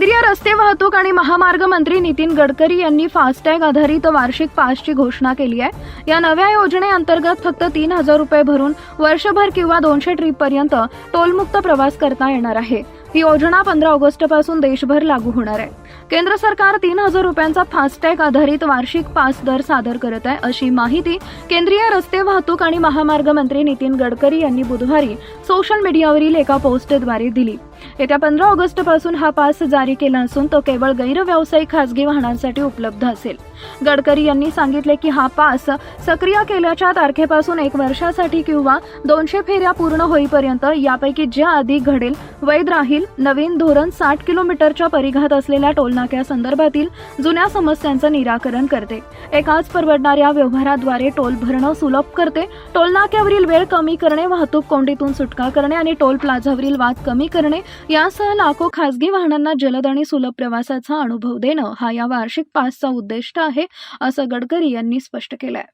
केंद्रीय रस्ते वाहतूक आणि महामार्ग मंत्री नितीन गडकरी यांनी फास्टॅग आधारित वार्षिक पासची घोषणा केली आहे. या नव्या योजनेअंतर्गत फक्त तीन हजार रुपये भरून वर्षभर किंवा दोनशे ट्रीपपर्यंत टोलमुक्त प्रवास करता येणार आहे. ही योजना पंधरा ऑगस्टपासून देशभर लागू होणार आहे. केंद्र सरकार तीन हजार रुपयांचा फास्टॅग आधारित वार्षिक पास दर सादर करत आहे अशी माहिती केंद्रीय रस्ते वाहतूक आणि महामार्ग मंत्री नितीन गडकरी यांनी बुधवारी सोशल मीडियावरील एका पोस्टद्वारे दिली. येत्या पंधरा ऑगस्टपासून हा पास जारी केला असून तो केवळ गैरव्यावसायिक खासगी वाहनांसाठी उपलब्ध असेल. गडकरी यांनी सांगितले की हा पास सक्रिय केल्याच्या तारखेपासून एक वर्षासाठी किंवा दोनशे फेऱ्या पूर्ण होईपर्यंत यापैकी जे आधी घडेल वैध राहील नवीन धोरण साठ किलोमीटरच्या परिघात असलेल्या टोलनाक्या संदर्भातील जुन्या समस्यांचं निराकरण करते. एकाच परवडणाऱ्या व्यवहाराद्वारे टोल भरणं सुलभ करते. टोलनाक्यावरील वेळ कमी करणे वाहतूक कोंडीतून सुटका करणे आणि टोल प्लाझावरील वाद कमी करणे यासह लाखो खासगी वाहनांना जलद आणि सुलभ प्रवासाचा अनुभव देणं हा या वार्षिक पासचा उद्दिष्ट आहे असं गडकरी यांनी स्पष्ट केलंय.